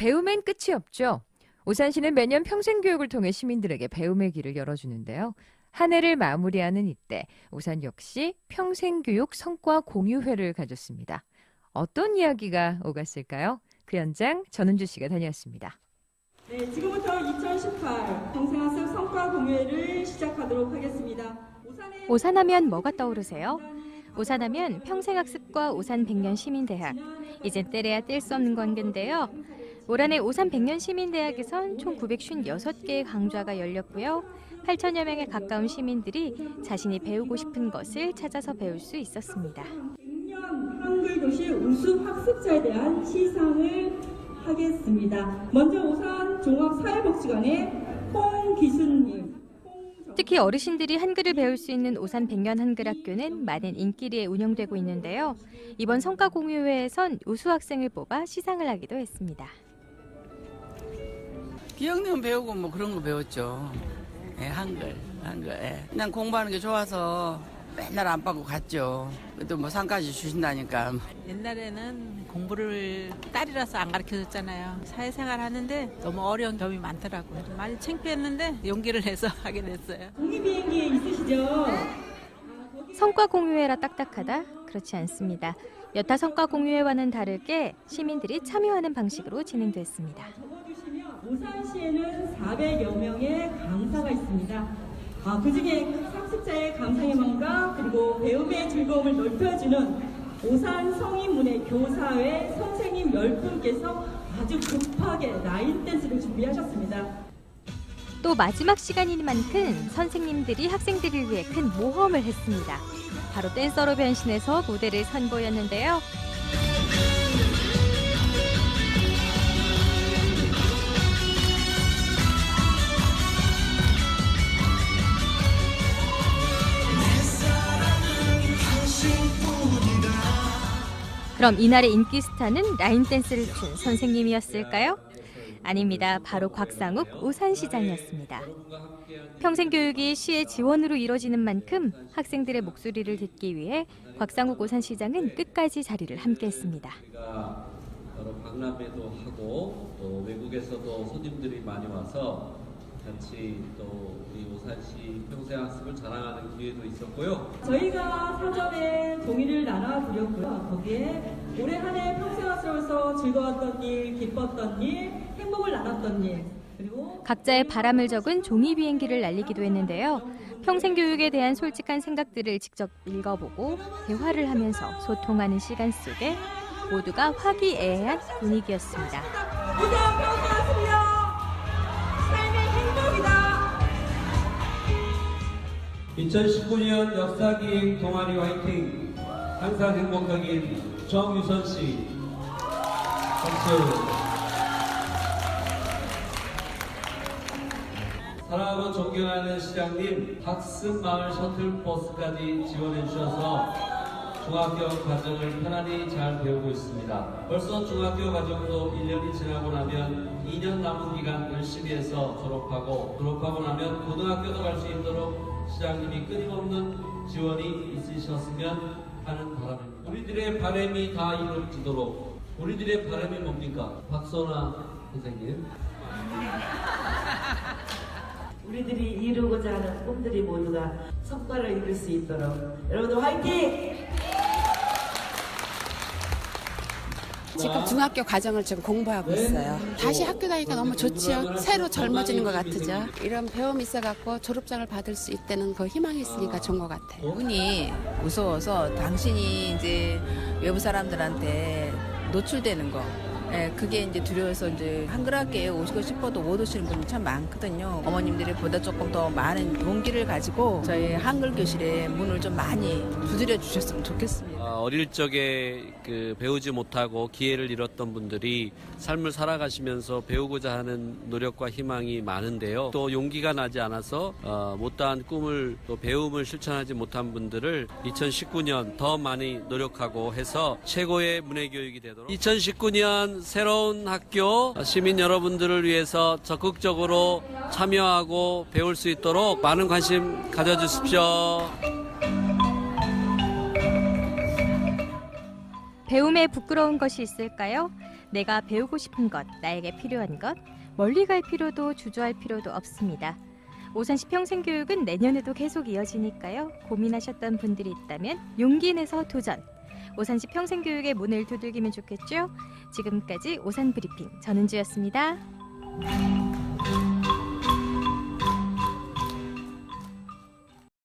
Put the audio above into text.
배움엔 끝이 없죠. 오산시는 매년 평생교육을 통해 시민들에게 배움의 길을 열어주는데요. 한 해를 마무리하는 이때 오산 역시 평생교육 성과 공유회를 가졌습니다. 어떤 이야기가 오갔을까요? 그 현장 전은주 씨가 다녀왔습니다. 네, 지금부터 2018 평생학습 성과 공유회를 시작하도록 하겠습니다. 오산하면 뭐가 떠오르세요? 오산하면 평생학습과 오산 백년 시민대학. 이젠 때려야 뗄 수 없는 관계인데요. 올 한해 오산 백년 시민대학에선 총 956개의 강좌가 열렸고요. 8천여 명에 가까운 시민들이 자신이 배우고 싶은 것을 찾아서 배울 수 있었습니다. 100년 한글 교실 우수 학습자에 대한 시상을 하겠습니다. 먼저 오산 종합사회복지관의 홍기순님. 특히 어르신들이 한글을 배울 수 있는 오산 백년 한글학교는 많은 인기리에 운영되고 있는데요. 이번 성과 공유회에선 우수 학생을 뽑아 시상을 하기도 했습니다. 기억력 배우고 뭐 그런 거 배웠죠. 예, 한글, 한글. 예. 그냥 공부하는 게 좋아서 맨날 안 빠고 갔죠. 또뭐 상까지 주신다니까. 옛날에는 공부를 딸이라서 안 가르쳐 줬잖아요. 사회생활 하는데 너무 어려운 점이 많더라고요. 많이 창피했는데 용기를 내서 하게 됐어요. 독립비행기 있으시죠? 성과 공유회라 딱딱하다? 그렇지 않습니다. 여타 성과 공유회와는 다르게 시민들이 참여하는 방식으로 진행됐습니다. 오산시에는 400여 명의 강사가 있습니다. 아, 그 중에 학습자의 감상의 마음과 그리고 배움의 즐거움을 넓혀주는 오산 성인문의 교사회 선생님 10분께서 아주 급하게 라인 댄스를 준비하셨습니다. 또 마지막 시간이니만큼 선생님들이 학생들을 위해 큰 모험을 했습니다. 바로 댄서로 변신해서 무대를 선보였는데요. 그럼 이날의 인기 스타는 라인 댄스를 춘 선생님이었을까요? 아닙니다. 바로 곽상욱 우산시장이었습니다. 평생교육이 시의 지원으로 이뤄지는 만큼 학생들의 목소리를 듣기 위해 곽상욱 우산시장은 끝까지 자리를 함께했습니다. 여러 박람회도 하고 또 외국에서도 손님들이 많이 와서 같이 또 우리 오산시 평생학습을 자랑하는 기회도 있었고요. 저희가 사전에 동의를 나눠드렸고요. 거기에 올해 한 해 평생 학습에서 즐거웠던 일, 기뻤던 일, 행복을 나눴던 일, 그리고 각자의 바람을 적은 종이 비행기를 날리기도 했는데요. 평생 교육에 대한 솔직한 생각들을 직접 읽어보고 대화를 하면서 소통하는 시간 속에 모두가 화기애애한 분위기였습니다. 2019년 역사기획 동아리 화이팅! 항상 행복하긴 정유선 씨. 박수. 사랑하고 존경하는 시장님, 학습 마을 셔틀 버스까지 지원해 주셔서 중학교 과정을 편안히 잘 배우고 있습니다. 벌써 중학교 과정도 1년이 지나고 나면 2년 남은 기간 열심히 해서 졸업하고 졸업하고 나면 고등학교도 갈 수 있도록 시장님이 끊임없는 지원이 있으셨으면 하는 바람입니다. 우리들의 바람이 다 이루어지도록 우리들의 바람이 뭡니까? 박선아 선생님. 우리들이 이루고자 하는 꿈들이 모두가 성과를 이룰 수 있도록 여러분들 화이팅! 지금 중학교 과정을 지금 공부하고 있어요. 다시 학교 다니니까 너무 좋지요. 새로 젊어지는 것 같으죠. 이런 배움이 있어갖고 졸업장을 받을 수 있다는 그 희망이 있으니까 좋은 것 같아요. 운이 무서워서 당신이 이제 외부 사람들한테 노출되는 거. 예, 그게 이제 두려워서 이제 한글학교에 오시고 싶어도 못 오시는 분이 참 많거든요. 어머님들이 보다 조금 더 많은 용기를 가지고 저희 한글 교실에 문을 좀 많이 두드려 주셨으면 좋겠습니다. 아, 어릴 적에 그 배우지 못하고 기회를 잃었던 분들이 삶을 살아가시면서 배우고자 하는 노력과 희망이 많은데요. 또 용기가 나지 않아서 어, 못다한 꿈을 또 배움을 실천하지 못한 분들을 2019년 더 많이 노력하고 해서 최고의 문해 교육이 되도록 2019년 새로운 학교 시민 여러분들을 위해서 적극적으로 참여하고 배울 수 있도록 많은 관심 가져주십시오. 배움에 부끄러운 것이 있을까요? 내가 배우고 싶은 것, 나에게 필요한 것, 멀리 갈 필요도 주저할 필요도 없습니다. 오산시 평생교육은 내년에도 계속 이어지니까요. 고민하셨던 분들이 있다면 용기 내서 도전! 오산시 평생교육의 문을 두들기면 좋겠죠? 지금까지 오산 브리핑 전은주였습니다.